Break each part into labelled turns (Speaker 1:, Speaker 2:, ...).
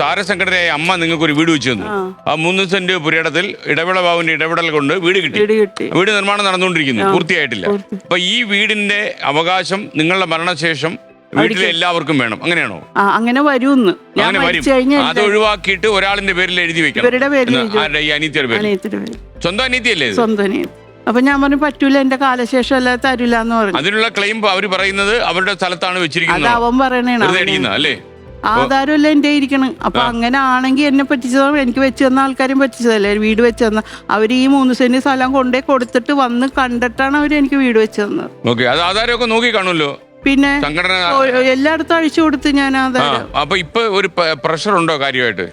Speaker 1: താരസംഘടനയായ അമ്മ നിങ്ങൾക്ക് ഒരു വീട് വെച്ചു തന്നു. ആ. മൂന്ന് സെന്റ് പുരയിടത്തിൽ ഇടവേള ബാബുവിന്റെ ഇടപെടൽ കൊണ്ട് വീട് കിട്ടി.
Speaker 2: വീട്
Speaker 1: നിർമ്മാണം നടന്നുകൊണ്ടിരിക്കുന്നു. പൂർത്തിയായിട്ടില്ല.
Speaker 2: പൂർത്തി.
Speaker 1: അപ്പൊ ഈ വീടിന്റെ അവകാശം നിങ്ങളുടെ മരണശേഷം വീട്ടിലെ എല്ലാവർക്കും വേണം. അങ്ങനെയാണോ?
Speaker 2: അങ്ങനെ
Speaker 1: വരും. അത് ഒഴിവാക്കിയിട്ട് ഒരാളിന്റെ പേരിൽ എഴുതി വെക്കണം. ആരുടെ? ഈ അനീത്തിയുടെ പേര് സ്വന്തം അനീത്തിയല്ലേ
Speaker 2: സ്വന്തം അപ്പൊ ഞാൻ പറഞ്ഞു പറ്റൂല എന്റെ കാലശേഷം അല്ലാതെ തരൂല എന്ന് പറഞ്ഞു.
Speaker 1: അതിനുള്ള ക്ലെയിം അവർ പറയുന്നത് അവരുടെ സ്ഥലത്താണ് വെച്ചിരിക്കുന്നത്.
Speaker 2: അവൻ.
Speaker 1: അടിക്കുന്ന അല്ലേ?
Speaker 2: ആധാരമല്ല എന്റെ ഇരിക്കണം അപ്പൊ അങ്ങനെ ആണെങ്കിൽ എന്നെ പറ്റിച്ചതാണ് എനിക്ക് വെച്ച് തന്ന ആൾക്കാരും പറ്റിച്ചതല്ലേ? വീട് വെച്ച് തന്ന. അവർ ഈ മൂന്ന് സെന്റ് സ്ഥലം കൊണ്ടേ കൊടുത്തിട്ട് വന്ന് കണ്ടിട്ടാണ് അവർ എനിക്ക് വീട് വെച്ച് തന്നത്.
Speaker 1: ഓക്കെ. അത് ആധാരമൊക്കെ നോക്കി കാണുമല്ലോ?
Speaker 2: പിന്നെ എല്ലായിടത്തും അഴിച്ചു കൊടുത്ത് ഞാൻ ആധാരം.
Speaker 1: അപ്പൊ ഇപ്പൊ ഒരു പ്രഷർ ഉണ്ടോ കാര്യമായിട്ട്?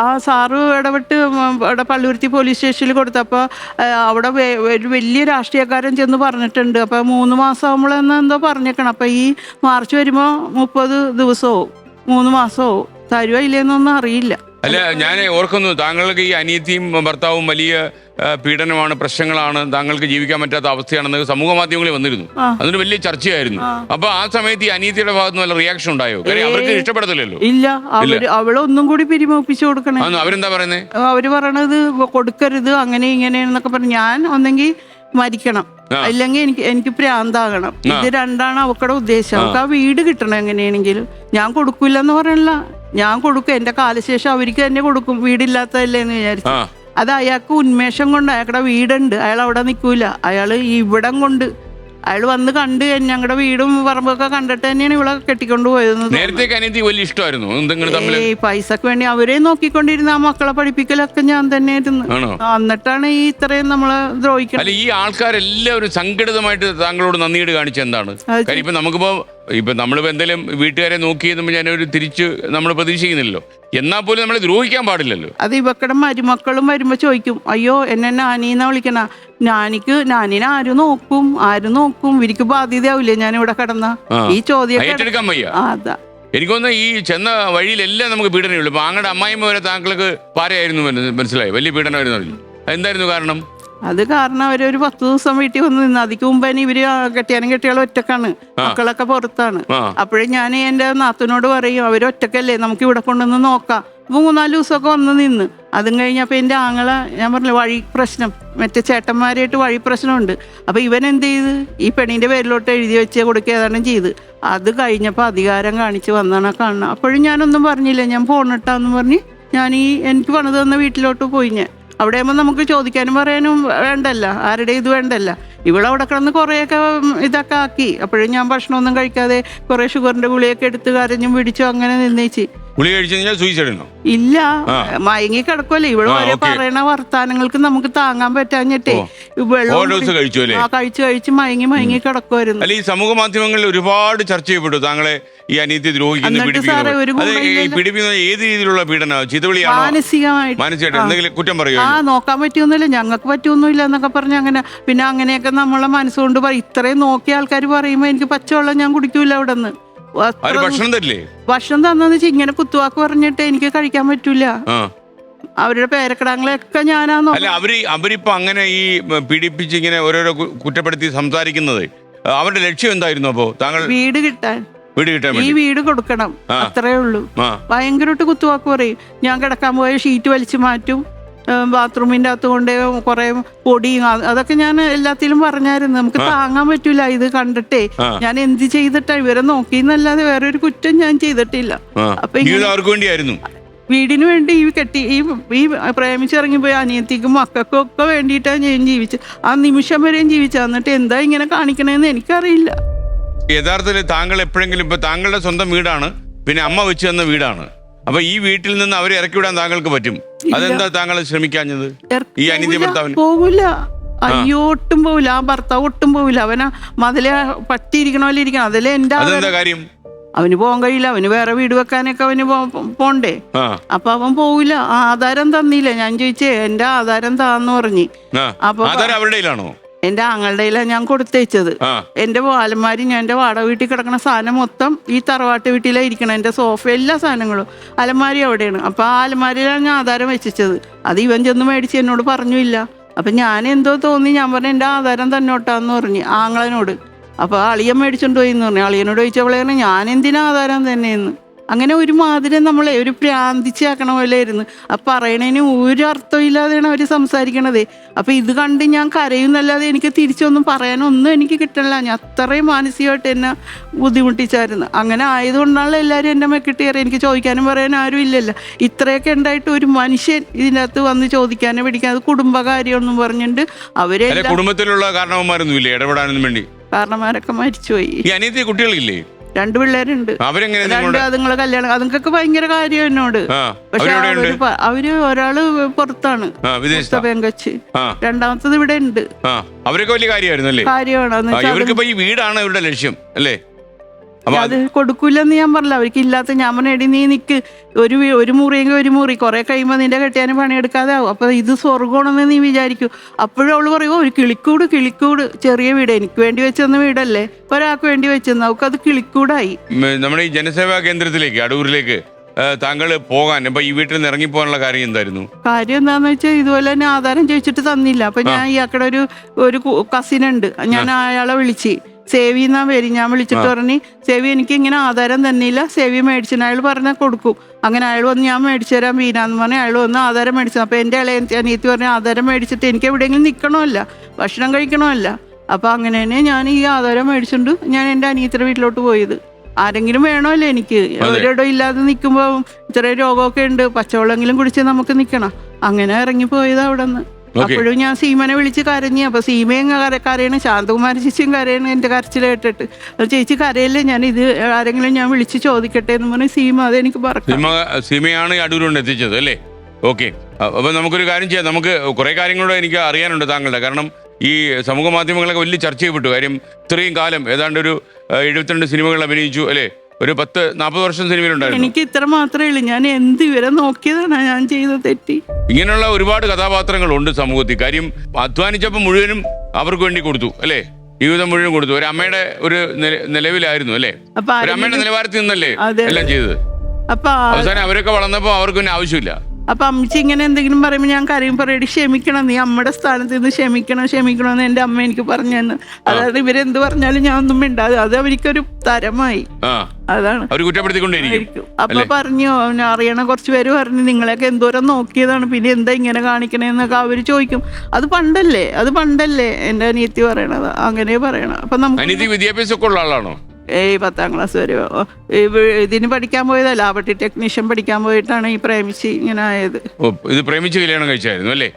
Speaker 2: ആ സാറ് ഇടപെട്ട് ഇവിടെ പള്ളുരുത്തി പോലീസ് സ്റ്റേഷനിൽ കൊടുത്തപ്പോൾ അവിടെ ഒരു വലിയ രാഷ്ട്രീയക്കാരൻ ചെന്ന് പറഞ്ഞിട്ടുണ്ട്. അപ്പോൾ മൂന്ന് മാസം ആകുമ്പോഴെന്ന് എന്തോ പറഞ്ഞേക്കണം. അപ്പോൾ ഈ മാർച്ച് വരുമ്പോൾ മുപ്പത് ദിവസവും. മൂന്ന് മാസമോ തരുവോ ഇല്ലെന്നൊന്നും അറിയില്ല.
Speaker 1: അല്ല ഞാൻ ഓർക്കുന്നു താങ്കൾക്ക് ഈ അനിയത്തിയും ഭർത്താവും വലിയ പീഡനമാണ് പ്രശ്നങ്ങളാണ് താങ്കൾക്ക് ജീവിക്കാൻ പറ്റാത്ത അവസ്ഥയാണെന്ന് സമൂഹ മാധ്യമങ്ങളിൽ വന്നിരുന്നു. അതിന് വലിയ ചർച്ചയായിരുന്നു. അപ്പൊ ആ സമയത്ത് ഈ അനിയത്തിയുടെ ഭാഗത്ത് നല്ല റിയാക്ഷൻ ഉണ്ടായോ? കാര്യം അവർക്ക് ഇഷ്ടപ്പെടത്തില്ലല്ലോ.
Speaker 2: ഇല്ല അവളൊന്നും കൂടി പിരിമോപ്പിച്ചു കൊടുക്കണേ.
Speaker 1: അവരെന്താ പറയുന്നത്
Speaker 2: അവർ പറയണത് കൊടുക്കരുത് അങ്ങനെ ഇങ്ങനെയെന്നൊക്കെ പറഞ്ഞു ഞാൻ ഒന്നെങ്കിൽ മരിക്കണം. അല്ലെങ്കിൽ എനിക്ക് എനിക്ക് പ്രാന്താകണം. ഇത് രണ്ടാണ് അവക്കടെ ഉദ്ദേശം. അവക്ക് ആ വീട് കിട്ടണം എങ്ങനെയാണെങ്കിലും ഞാൻ കൊടുക്കില്ലെന്ന് പറയണില്ല ഞാൻ കൊടുക്കും. എന്റെ കാലശേഷം അവർക്ക് തന്നെ കൊടുക്കും. വീടില്ലാത്തതല്ലേ എന്ന് വിചാരിച്ചു അത് അയാൾക്ക് ഉന്മേഷം കൊണ്ട് അയാളുടെ വീടുണ്ട്. അയാൾ അവിടെ നിൽക്കൂല. അയാൾ ഇവിടം കൊണ്ട് അയാൾ വന്ന് കണ്ട് ഞങ്ങളുടെ വീടും പറമ്പൊക്കെ കണ്ടിട്ട് തന്നെയാണ് ഇവിടെ കെട്ടിക്കൊണ്ട് പോയത്
Speaker 1: നേരത്തെ അനിയത്തി വലിയ ഇഷ്ടമായിരുന്നു എന്തെങ്കിലും തമ്മിൽ
Speaker 2: ഈ പൈസക്ക് വേണ്ടി അവരെ നോക്കിക്കൊണ്ടിരുന്ന ആ മക്കളെ പഠിപ്പിക്കലൊക്കെ ഞാൻ തന്നെ ആയിരുന്നു എന്നിട്ടാണ് ഈ ഇത്രയും നമ്മളെ ദ്രോഹിക്കുന്നത്
Speaker 1: ഈ ആൾക്കാരെല്ലാവരും സംഘടിതമായിട്ട് താങ്കളോട് നന്ദിയോട് കാണിച്ചെന്താണ്
Speaker 2: അത്
Speaker 1: കാര്യം ഇപ്പൊ നമുക്കിപ്പോ ഇപ്പൊ നമ്മളിപ്പോ എന്തെങ്കിലും വീട്ടുകാരെ നോക്കിയെന്ന് ഞാനൊരു തിരിച്ച് നമ്മൾ പ്രതീക്ഷിക്കുന്നില്ലല്ലോ. എന്നാൽ പോലും നമ്മളെ ദ്രോഹിക്കാൻ പാടില്ലല്ലോ.
Speaker 2: അത് ഇവക്കടെ മരുമക്കളും വരുമ്പോ ചോദിക്കും അയ്യോ എന്നെ നാനീന്നാ വിളിക്കണ? നാനിക്ക് നാനിനെ ആര് നോക്കും? ആര് നോക്കും? ഇവർക്ക് ബാധ്യതയാവില്ലേ ഞാൻ ഇവിടെ കിടന്ന ഈ ചോദ്യം
Speaker 1: ഏറ്റെടുക്കാൻ വയ്യ.
Speaker 2: അതാ.
Speaker 1: എനിക്കൊന്ന് ഈ ചെന്ന വഴിയിലെല്ലാം നമുക്ക് പീഡനമുള്ളൂ ഇപ്പൊ അങ്ങടെ അമ്മായിമ്മ വരെ താങ്കൾക്ക് പാരയായിരുന്നു മനസ്സിലായി. വലിയ പീഡനമായിരുന്നു എന്തായിരുന്നു കാരണം?
Speaker 2: അത് കാരണം അവരൊരു പത്ത് ദിവസം വീട്ടിൽ വന്ന് നിന്ന്. അതിക്ക് മുമ്പ് തന്നെ ഇവർ കെട്ടിയാനും കെട്ടിയാലും ഒറ്റക്കാണ്. മക്കളൊക്കെ പുറത്താണ്. അപ്പോഴേ ഞാൻ എന്റെ നാത്തനോട് പറയും അവർ ഒറ്റക്കല്ലേ നമുക്ക് ഇവിടെ കൊണ്ടുവന്ന് നോക്കാം. മൂന്നാൽ ദിവസമൊക്കെ വന്ന് നിന്ന്. അതും കഴിഞ്ഞപ്പോൾ എന്റെ ആങ്ങളെ ഞാൻ പറഞ്ഞു വഴി പ്രശ്നം. മറ്റേ ചേട്ടന്മാരായിട്ട് വഴി പ്രശ്നമുണ്ട്. അപ്പോൾ ഇവൻ എന്ത് ചെയ്ത്? ഈ പെണ്ണിന്റെ പേരിലോട്ട് എഴുതി വെച്ച് കൊടുക്കുക ഏതാണ്ടും ചെയ്ത്. അത് കഴിഞ്ഞപ്പോൾ അധികാരം കാണിച്ച് വന്നാണ് കാണുന്നത്. അപ്പോഴും ഞാനൊന്നും പറഞ്ഞില്ല. ഞാൻ പോണിട്ടാന്ന് പറഞ്ഞ് ഞാൻ ഈ എനിക്ക് പണിത് തന്ന വീട്ടിലോട്ട് പോയി ഞാൻ. അവിടെ ആകുമ്പോൾ നമുക്ക് ചോദിക്കാനും പറയാനും വേണ്ടല്ല. ആരുടെ ഇത് വേണ്ടല്ല. ഇവിടെ അവിടെ കിടന്ന് കുറേയൊക്കെ ഇതൊക്കെ ആക്കി. അപ്പോഴും ഞാൻ ഭക്ഷണമൊന്നും കഴിക്കാതെ കുറേ ഷുഗറിന്റെ ഗുളിയൊക്കെ എടുത്ത് കരഞ്ഞും പിടിച്ചു അങ്ങനെ നിന്നേച്ച്.
Speaker 1: ഗുളി കഴിച്ചു കഴിഞ്ഞാൽ സൂയിസൈഡ് ഉണ്ടോ
Speaker 2: ഇല്ല. മയങ്ങി കിടക്കുമല്ലേ ഇവിടെ വരെ. പറയണ വർത്താനങ്ങൾക്ക് നമുക്ക് താങ്ങാൻ പറ്റാഞ്ഞിട്ടേ. വെള്ളം
Speaker 1: കഴിച്ചു
Speaker 2: കഴിച്ച് കഴിച്ച് മയങ്ങി മയങ്ങി കിടക്കുമായിരുന്നു
Speaker 1: അല്ല ഈ സമൂഹ മാധ്യമങ്ങളിൽ ഒരുപാട് ചർച്ച ചെയ്യപ്പെട്ടു. താങ്കളെ ഈ അനീതി ദ്രോഹിക്കുന്ന പീഡിപ്പിക്കുന്നു അത് ഈ പീഡിപ്പിക്കുന്ന ഏത് രീതിയിലുള്ള പീഡന ചിതവിളിയാണോ
Speaker 2: മാനസികമായിട്ട്
Speaker 1: മാനസികമായിട്ട് എന്തെങ്കിലും കുറ്റം പറയുമോ
Speaker 2: ആ നോക്കാൻ പറ്റിയൊന്നുമില്ല. ഞങ്ങൾക്ക് പറ്റിയൊന്നുമില്ല എന്നൊക്കെ പറഞ്ഞ് അങ്ങനെ പിന്നെ അങ്ങനെയൊക്കെ നമ്മളെ മനസ്സുകൊണ്ട് പറയും ഇത്രയും നോക്കിയ ആൾക്കാർ പറയുമ്പോൾ എനിക്ക് പച്ചവെള്ളം ഞാൻ കുടിക്കൂല അവിടെ നിന്ന്
Speaker 1: ഭക്ഷണം തരില്ലേ?
Speaker 2: ഭക്ഷണം തന്നെന്ന് വെച്ചാൽ ഇങ്ങനെ കുത്തുവാക്ക് പറഞ്ഞിട്ട് എനിക്ക് കഴിക്കാൻ പറ്റൂല. അവരുടെ പേരക്കിടാങ്ങളെയൊക്കെ ഞാനാണോ
Speaker 1: അല്ല അവർ അവരിപ്പോ അങ്ങനെ ഈ പീഡിപ്പിച്ച് ഇങ്ങനെ ഓരോരോ കുറ്റപ്പെടുത്തി സംസാരിക്കുന്നത്. അവരുടെ ലക്ഷ്യം എന്തായിരുന്നു അപ്പോ? താങ്കൾ
Speaker 2: വീട് കിട്ടാൻ.
Speaker 1: വീട് കിട്ടാൻ
Speaker 2: ഈ
Speaker 1: വേണ്ടി
Speaker 2: വീട് കൊടുക്കണം.
Speaker 1: ആ.
Speaker 2: അത്രേ ഉള്ളൂ.
Speaker 1: ആ.
Speaker 2: ഭയങ്കരമായിട്ട് കുത്തുവാക്ക് പറയും. ഞാൻ കിടക്കാൻ പോയ ഷീറ്റ് വലിച്ചു മാറ്റും. ബാത്റൂമിന്റെ അകത്ത് കൊണ്ട് കുറെ പൊടിയും അത് അതൊക്കെ ഞാൻ എല്ലാത്തിലും പറഞ്ഞായിരുന്നു. നമുക്ക് താങ്ങാൻ പറ്റൂല. ഇത് കണ്ടിട്ടേ
Speaker 1: ആ.
Speaker 2: ഞാൻ എന്ത് ചെയ്തിട്ടാ? ഇവരെ നോക്കിന്നല്ലാതെ വേറെ ഒരു കുറ്റം ഞാൻ ചെയ്തിട്ടില്ല.
Speaker 1: ആ.
Speaker 2: അപ്പൊ ഇങ്ങനെ
Speaker 1: ജീവിതം അവർക്ക് വേണ്ടിയായിരുന്നു?
Speaker 2: വീടിന് വേണ്ടി ഈ കെട്ടി ഈ ഈ പ്രേമിച്ചിറങ്ങിപ്പോയി അനിയത്തിക്കും മക്കൾക്കും ഒക്കെ വേണ്ടിയിട്ടാണ് ഞാൻ ജീവിച്ചത്. ആ നിമിഷം വരെയും ജീവിച്ചത്. എന്നിട്ട് എന്താ ഇങ്ങനെ കാണിക്കണേന്ന് എനിക്കറിയില്ല.
Speaker 1: യഥാർത്ഥത്തിൽ താങ്കൾ എപ്പോഴെങ്കിലും ഇപ്പൊ താങ്കളുടെ സ്വന്തം വീടാണ് പിന്നെ അമ്മ വെച്ച് തന്ന വീടാണ്. അപ്പൊ ഈ വീട്ടിൽ നിന്ന് അവരെ ഇറക്കി വിടാൻ താങ്കൾക്ക് പറ്റും? അതെന്താ താങ്കൾ ശ്രമിക്കാഞ്ഞത്? ഈ അനിത്യ ഭർത്താവിന്?
Speaker 2: പോവില്ല അയ്യോ ഒട്ടും പോവില്ല ആ ഭർത്താവ് ഒട്ടും പോവില്ല അവനാ മതിലെ പറ്റിയിരിക്കണ പോലെ ഇരിക്കണം. അതിലെ എന്റെ
Speaker 1: അതെന്താ കാര്യം?
Speaker 2: അവന് പോകാൻ കഴിയില്ല. അവന് വേറെ വീട് വെക്കാനൊക്കെ അവന് പോണ്ടേ. അപ്പൊ അവൻ പോവില്ല ആധാരം തന്നില്ല. ഞാൻ ചോദിച്ചേ എന്റെ ആധാരം താന്ന് പറഞ്ഞു. അപ്പൊ
Speaker 1: അവരുടെ
Speaker 2: എന്റെ ആങ്ങളുടെ ഞാൻ കൊടുത്തയച്ചത്
Speaker 1: ആ.
Speaker 2: എന്റെ വാലന്മാരി ഞാൻ എന്റെ വാടക വീട്ടിൽ കിടക്കുന്ന സാധനം മൊത്തം ഈ തറവാട്ട് വീട്ടിലാണ് ഇരിക്കണം. എന്റെ സോഫ എല്ലാ സാധനങ്ങളും. അലമാരി അവിടെയാണ്. അപ്പൊ ആ അലമാരിയിലാണ് ഞാൻ ആധാരം വെച്ചത് അത് ഇവൻ ചെന്ന് മേടിച്ച് എന്നോട് പറഞ്ഞില്ല അപ്പൊ ഞാൻ എന്തോ തോന്നി. ഞാൻ പറഞ്ഞു എന്റെ ആധാരം തന്നോട്ടാന്ന് പറഞ്ഞു ആങ്ങളനോട്. അപ്പൊ അളിയൻ മേടിച്ചോണ്ട് പോയി എന്ന് പറഞ്ഞു. അളിയനോട് ചോദിച്ചവളെ ഞാൻ എന്തിനാ ആധാരം തന്നെയെന്ന് അങ്ങനെ ഒരുമാതിരി നമ്മളെ ഒരു പ്രാന്തിച്ചാക്കണ പോലെ ആയിരുന്നു ആ പറയണതിന് ഒരു അർത്ഥമില്ലാതെയാണ് അവർ സംസാരിക്കണതേ. അപ്പൊ ഇത് കണ്ട് ഞാൻ കരയുന്നല്ലാതെ എനിക്ക് തിരിച്ചൊന്നും പറയാനൊന്നും എനിക്ക് കിട്ടണില്ല. ഞാൻ അത്രയും മാനസികമായിട്ട് എന്നെ ബുദ്ധിമുട്ടിച്ചായിരുന്നു. അങ്ങനെ ആയതുകൊണ്ടാണ് എല്ലാവരും എന്റെ മെക്കിട്ടേറി എനിക്ക് ചോദിക്കാനും പറയാനും ആരും ഇല്ലല്ലോ. ഇത്രയൊക്കെ ഉണ്ടായിട്ട് ഒരു മനുഷ്യൻ ഇതിന്റെ അകത്ത് വന്ന് ചോദിക്കാനും പിടിക്കാൻ അത് കുടുംബകാര്യമൊന്നും പറഞ്ഞിട്ട് അവരെ
Speaker 1: കുടുംബത്തിലുള്ള കാരണവന്മാരൊന്നും ഇല്ലേ ഇടപെടാനൊന്നും വേണ്ടി.
Speaker 2: കാരണന്മാരൊക്കെ മരിച്ചുപോയി.
Speaker 1: അനിയത്തി കുട്ടികളില്ലേ?
Speaker 2: രണ്ടു പിള്ളേരുണ്ട്.
Speaker 1: അവരെങ്ങനെ
Speaker 2: രണ്ട് അതുങ്ങളെ കല്യാണം അതുങ്ങൾക്ക് ഭയങ്കര കാര്യം എന്നോട്. പക്ഷെ അവർ ഒരാൾ പുറത്താണ്. പെങ്കച്ച് രണ്ടാമത്തത് ഇവിടെ ഉണ്ട്.
Speaker 1: അവരൊക്കെ വലിയ കാര്യമായിരുന്നു അല്ലേ
Speaker 2: കാര്യമാണ്
Speaker 1: ഇവർക്ക് ഈ വീടാണ് ഇവരുടെ ലക്ഷ്യം അല്ലേ?
Speaker 2: അത് കൊടുക്കൂലെന്ന് ഞാൻ പറഞ്ഞില്ല. അവർക്ക് ഇല്ലാത്ത ഞാൻ പറഞ്ഞ എടി നീ നിക്ക്. ഒരു ഒരു മുറിയെങ്കിൽ ഒരു മുറി. കുറെ കഴിയുമ്പോൾ നിന്റെ കെട്ടിയാനും പണിയെടുക്കാതെ ആവും. അപ്പൊ ഇത് സ്വർഗമാണെന്ന് നീ വിചാരിക്കൂ. അപ്പോഴും അവൾ പറയും ഒരു കിളിക്കൂട് കിളിക്കൂട്. ചെറിയ വീട്. എനിക്ക് വേണ്ടി വെച്ചെന്ന വീടല്ലേ? ഒരാൾക്ക് വേണ്ടി വെച്ചെന്ന്. അവൾക്ക് അത് കിളിക്കൂടായി.
Speaker 1: നമ്മുടെ ഈ ജനസേവാ കേന്ദ്രത്തിലേക്ക് അടൂരിലേക്ക് താങ്കൾ പോകാൻ ഇപ്പൊ ഈ വീട്ടിൽ നിന്ന് ഇറങ്ങിപ്പോകാനുള്ള കാര്യം എന്തായിരുന്നു?
Speaker 2: കാര്യം എന്താന്ന് വെച്ചാൽ ഇതുപോലെ തന്നെ ആധാരം ചോദിച്ചിട്ട് തന്നില്ല. അപ്പൊ ഞാൻ ഇയാക്കടെ ഒരു ഒരു കസിൻ ഉണ്ട്. ഞാൻ അയാളെ വിളിച്ച്. സേവി എന്നാ പേര്? ഞാൻ വിളിച്ചിട്ട് പറഞ്ഞു സേവി എനിക്ക് ഇങ്ങനെ ആധാരം തന്നില്ല. സേവി മേടിച്ചിന്. അയാൾ പറഞ്ഞാൽ കൊടുക്കും. അങ്ങനെ അയാൾ വന്ന് ഞാൻ മേടിച്ചു തരാൻ വീനാന്ന് പറഞ്ഞ് അയാൾ വന്ന് ആധാരം മേടിച്ചു. അപ്പൊ എന്റെ ഇളയ അനിയത്തി പറഞ്ഞ ആധാരം മേടിച്ചിട്ട് എനിക്ക് എവിടെയെങ്കിലും നിൽക്കണമല്ല ഭക്ഷണം കഴിക്കണമല്ല. അപ്പൊ അങ്ങനെ തന്നെ ഞാൻ ഈ ആധാരം മേടിച്ചിട്ടുണ്ട് ഞാൻ എന്റെ അനിയത്തിയുടെ വീട്ടിലോട്ട് പോയത്. ആരെങ്കിലും വേണമല്ലോ എനിക്ക്. ഒരിടം ഇല്ലാതെ നിൽക്കുമ്പോൾ ഇത്രയും രോഗമൊക്കെ ഉണ്ട്. പച്ചവെള്ളമെങ്കിലും കുടിച്ച് നമുക്ക് നിൽക്കണം അങ്ങനെ ഇറങ്ങി പോയത് അവിടെ നിന്ന്. അപ്പോഴും ഞാൻ സീമനെ വിളിച്ച് കരഞ്ഞു അപ്പൊ സീമയും കരയാണ്? ശാന്തകുമാര ശാന്തകുമാരി ചേച്ചിയും കരയാണ് എന്റെ കരച്ചിൽ കേട്ടിട്ട് ചേച്ചി കരയല്ലേ? ഞാൻ ഇത് ആരെങ്കിലും ഞാൻ വിളിച്ച് ചോദിക്കട്ടെ എന്ന് പറഞ്ഞ സീമ അതെനിക്ക്
Speaker 1: പറഞ്ഞു സീമയാണ് അടൂരുണ്ട് എത്തിച്ചത് അല്ലേ? ഓക്കെ. അപ്പൊ നമുക്കൊരു കാര്യം ചെയ്യാം. നമുക്ക് കുറെ കാര്യങ്ങളോട് എനിക്ക് അറിയാനുണ്ട് താങ്കളുടെ. കാരണം ഈ സമൂഹ മാധ്യമങ്ങളൊക്കെ വലിയ ചർച്ച ചെയ്യപ്പെട്ടു. കാര്യം ഇത്രയും കാലം ഏതാണ്ട് ഒരു എഴുപത്തിരണ്ട് സിനിമകൾ അഭിനയിച്ചു അല്ലേ? ഒരു പത്ത് നാൽപ്പത് വർഷം സിനിമയിലുണ്ടായിരുന്നു
Speaker 2: എനിക്ക് ഇത്ര മാത്രമേ ഉള്ളൂ. ഞാൻ എന്ത് ഇവരെ നോക്കിയതാണ് ഞാൻ ചെയ്ത തെറ്റി.
Speaker 1: ഇങ്ങനെയുള്ള ഒരുപാട് കഥാപാത്രങ്ങൾ ഉണ്ട് സമൂഹത്തിൽ. കാര്യം അധ്വാനിച്ചപ്പോൾ മുഴുവനും അവർക്ക് വേണ്ടി കൊടുത്തു അല്ലേ? ജീവിതം മുഴുവൻ കൊടുത്തു. ഒരു അമ്മയുടെ ഒരു നില- നിലവിലായിരുന്നു അല്ലേ? ഒരു അമ്മയുടെ നിലവാരത്തിൽ നിന്നല്ലേ എല്ലാം ചെയ്തത്.
Speaker 2: അപ്പൊ
Speaker 1: അവസാനം അവരൊക്കെ വളർന്നപ്പോൾ അവർക്ക് പിന്നെ ആവശ്യമില്ല.
Speaker 2: അപ്പൊ അമ്മച്ചി ഇങ്ങനെ എന്തെങ്കിലും പറയുമ്പോൾ ഞാൻ കരയും പറയടി ക്ഷമിക്കണം നീ അമ്മയുടെ സ്ഥാനത്ത് നിന്ന് ക്ഷമിക്കണം ക്ഷമിക്കണം എന്ന് എന്റെ അമ്മ എനിക്ക് പറഞ്ഞു തന്നു അതായത് ഇവരെന്ത് പറഞ്ഞാലും ഞാൻ ഒന്നും മിണ്ടാതെ അത് അവർക്കൊരു തരമായി. അതാണ്. അപ്പൊ പറഞ്ഞു അറിയണ. കുറച്ച് പേര് പറഞ്ഞു നിങ്ങളെയൊക്കെ എന്തോരം നോക്കിയതാണ് പിന്നെ എന്താ ഇങ്ങനെ കാണിക്കണേന്നൊക്കെ അവർ ചോദിക്കും. അത് പണ്ടല്ലേ? അത് പണ്ടല്ലേ? എന്റെ അനിയത്തി പറയണത്. അങ്ങനെ പറയണം. അപ്പൊ നമുക്ക്
Speaker 1: വിദ്യാഭ്യാസമൊക്കെ ഉള്ള ആളാണോ?
Speaker 2: ഏയ് പത്താം ക്ലാസ് വരെ. ഇതിന് പഠിക്കാൻ പോയതല്ല ലാബട്ടി ടെക്നീഷ്യൻ പഠിക്കാൻ പോയിട്ടാണ് ഈ പ്രേമിച്ച് ഇങ്ങനെ ആയത്.
Speaker 1: ഇത് പ്രേമിച്ച് കല്യാണം കഴിച്ചായിരുന്നു അല്ലേ?